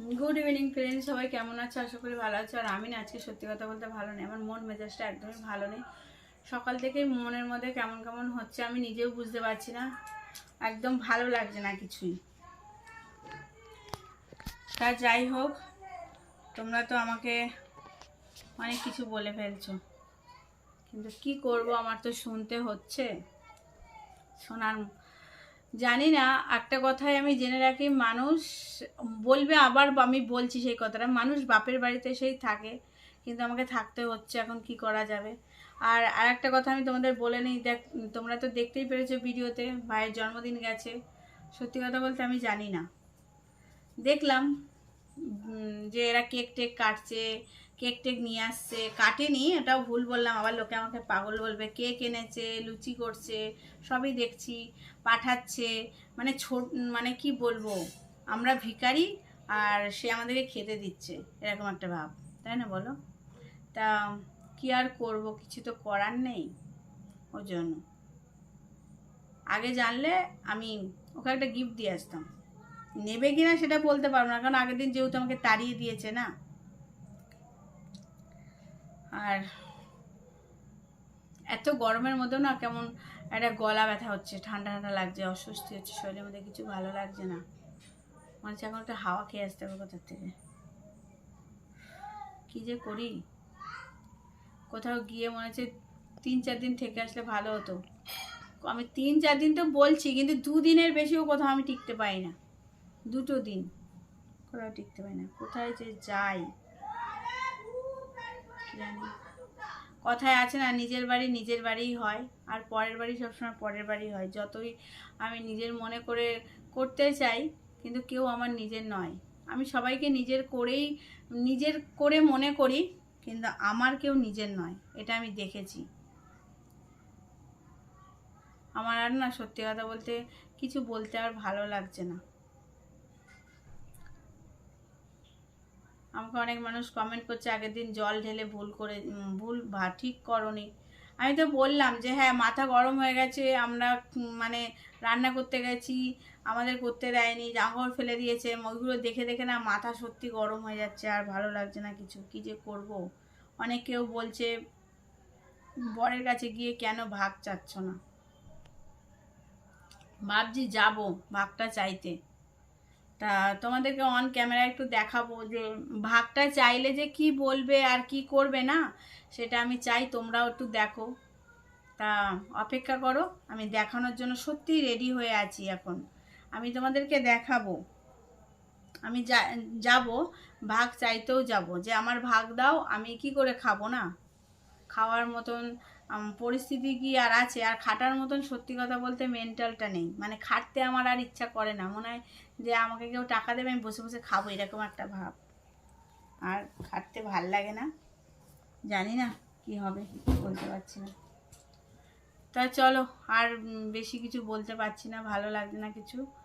Good evening friend সবাই কেমন আছে? আশা করি ভালো আছে। আর আমি না আজকে সত্যি কথা বলতে ভালো নেই। আমার মন মেজাজটা একদমই ভালো নেই। সকাল থেকেই মনের মধ্যে কেমন কেমন হচ্ছে আমি নিজেও বুঝতে পারছি না। একদম ভালো লাগছে না কিছুই। তা যাই হোক, তোমরা তো আমাকে অনেক কিছু বলে ফেলছো। কিন্তু কি করব? আমার তো শুনতে হচ্ছে। শোনার জানি না, একটা কথাই আমি জেনে রাখি, মানুষ বলবে আবার আমি বলছি সেই কথাটা, মানুষ বাপের বাড়িতে সেই থাকে, কিন্তু আমাকে থাকতে হচ্ছে, এখন কি করা যাবে? আর আর একটা কথা আমি তোমাদের বলে নিই, দেখ, তোমরা তো দেখতেই পেরেছ ভিডিওতে, ভাইয়ের জন্মদিন গেছে, সত্যি কথা বলতে আমি জানি না। দেখলাম যে এরা কেক টেক কাটছে কেক টেক নিয়ে আসছে, কাটেনি, এটাও ভুল বললাম, আবার লোকে আমাকে পাগল বলবে, কেক এনেছে, লুচি করছে, সবই দেখছি, পাঠাচ্ছে মানে ছোট মানে কি বলব, আমরা ভিখারি আর সে আমাদেরকে খেতে দিচ্ছে, এরকম একটা ভাব, তাই না বলো? তা কি আর করব, কিছু তো করার নেই ওর জন্য। আগে জানলে আমি ওকে একটা গিফট দিয়ে আসতাম। নেবে কিনা সেটা বলতে পারব না, কারণ আগের দিন যেহেতু আমাকে তাড়িয়ে দিয়েছে না আর এত গরমের মধ্যে না কেমন একটা গলা ব্যথা হচ্ছে, ঠান্ডা ঠান্ডা লাগছে, অস্বস্তি হচ্ছে, শরীরের মধ্যে কিছু ভালো লাগছে না। মনে হচ্ছে এখন একটা হাওয়া খেয়ে আসতে হবে কোথার থেকে। কি যে করি? কোথাও গিয়ে মনে হচ্ছে তিন চার দিন থেকে আসলে ভালো হতো। আমি তিন চার দিন তো বলছি, কিন্তু দুদিনের বেশিও কোথাও আমি টিকতে পারি না। দুটো দিন কোথাও টিকতে পারি না। কোথায় যে যাই। জানি। কথায় আছে না, নিজের বাড়ি নিজের বাড়িই হয়, আর পরের বাড়ি সবসময় পরের বাড়ি হয়। যতই আমি নিজের মনে করে করতে চাই, কিন্তু কেউ আমার নিজের নয়। আমি সবাইকে নিজের করেই, নিজের করে মনে করি, কিন্তু আমার কেউ নিজের নয়। এটা আমি দেখেছি। আমার আর না সত্যি কথা বলতে কিছু বলতে আর ভালো লাগছে না। আমাকে অনেক মানুষ কমেন্ট করছে, আগের দিন জল ঢেলে ভুল করে ভুল ভা, ঠিক করনি। আমি তো বললাম যে হ্যাঁ মাথা গরম হয়ে গেছে, আমরা মানে রান্না করতে গেছি, আমাদের করতে দেয়নি জামাকাপড় ফেলে দিয়েছে, ওইগুলো দেখে দেখে না মাথা সত্যি গরম হয়ে যাচ্ছে, আর ভালো লাগছে না কিছু, কি যে করব? অনেক কেউ বলছে, বরের কাছে গিয়ে কেন ভাগ চাচ্ছ না? ভাবছি যাব ভাগটা চাইতে। তা তোমাদেরকে অন ক্যামেরা একটু দেখাবো যে ভাগটা চাইলে যে কি বলবে আর কি করবে না, সেটা আমি চাই, তোমরাও একটু দেখো। তা অপেক্ষা করো, আমি দেখানোর জন্য সত্যি রেডি হয়ে আছি এখন। আমি তোমাদেরকে দেখাবো। আমি যাব, ভাগ চাইতেও যাব। যে আমার ভাগ দাও, আমি কি করে খাব না? খাওয়ার মতন পরিস্থিতি কি আর আছে? আর খাটার মতন সত্যি কথা বলতে মেন্টালটা নেই। মানে খাটতে আমার আর ইচ্ছা করে না। মনে হয় যে আমাকে কেউ টাকা দেবে, আমি বসে বসে খাব, এরকম একটা ভাব। আর খাটতে ভালো লাগে না। জানি না কি হবে, বলতে পারছি না। তা চলো, আর বেশি কিছু বলতে পারছি না। ভালো লাগছে না কিছু।